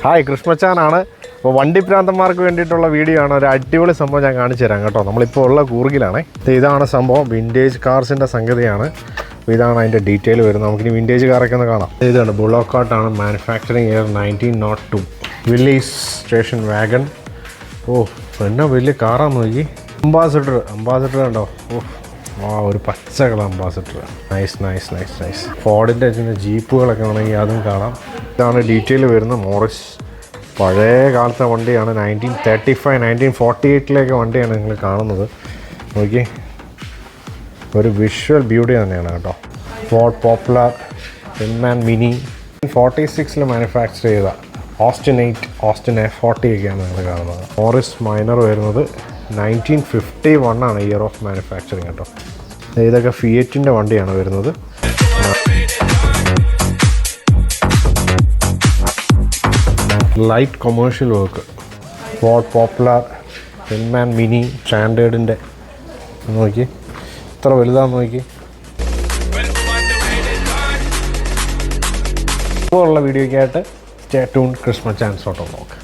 Hi കൃഷ്ണച്ചാനാണ്. അപ്പോൾ വണ്ടി പ്രാന്തന്മാർക്ക് വേണ്ടിയിട്ടുള്ള വീഡിയോ ആണ്. ഒരു അടിപൊളി സംഭവം ഞാൻ കാണിച്ചു തരാം കേട്ടോ. നമ്മളിപ്പോൾ ഉള്ള കൂറുകിലാണ് ഇത് ഇതാണ് സംഭവം. വിന്റേജ് കാർസിന്റെ സംഗതിയാണ്. അപ്പോൾ ഇതാണ് അതിന്റെ ഡീറ്റെയിൽ വരുന്നത്. നമുക്കിനി വിന്റേജ് കാറൊക്കെ ഒന്ന് കാണാം. ഇതാണ് ബുളോക്കാട്ടാണ് manufacturing year nineteen nought two Willys station wagon ഓ എന്നാ വലിയ കാറാന്ന് നോക്കി. അംബാസിഡർ അംബാസിഡർ കണ്ടോ ഓ. ആ ഒരു പച്ച colour ambassador nice nice nice nice ഫോർഡിന്റെ ചിന്ന ജീപ്പുകളൊക്കെ ആണെങ്കിൽ അതും കാണാം. ഇതാണ് ഡീറ്റെയിൽ വരുന്ന മോറിസ് പഴയ കാലത്തെ വണ്ടിയാണ്. Nineteen thirty five nineteen forty എയ്റ്റിലേക്ക് വണ്ടിയാണ് നിങ്ങൾ കാണുന്നത്. നോക്കി. ഒരു വിഷ്വൽ ബ്യൂട്ടി തന്നെയാണ് കേട്ടോ. ഫോർഡ് പോപ്പുലർ എൻമാൻ മിനി ഫോർട്ടി സിക്സിൽ മാനുഫാക്ചർ ചെയ്ത Austin eight Austin A forty ഒക്കെയാണ് നിങ്ങൾ കാണുന്നത്. മോറിസ് മൈനർ വരുന്നത്. നയന്റീൻ ഫിഫ്റ്റി വൺ ആണ് ഇയർ ഓഫ് മാനുഫാക്ചറിങ് കേട്ടോ. ഇതൊക്കെ ഫിയറ്റിന്റെ വണ്ടിയാണ് വരുന്നത്. Light commercial work Ford Popular എൻമാൻ mini സ്റ്റാൻഡേർഡിന്റെ നോക്കി. ഇത്ര വലുതാന്ന് നോക്കി. ഇപ്പോൾ ഉള്ള വീഡിയോയ്ക്കായിട്ട് stay tune Christmas chance auto നോക്ക്.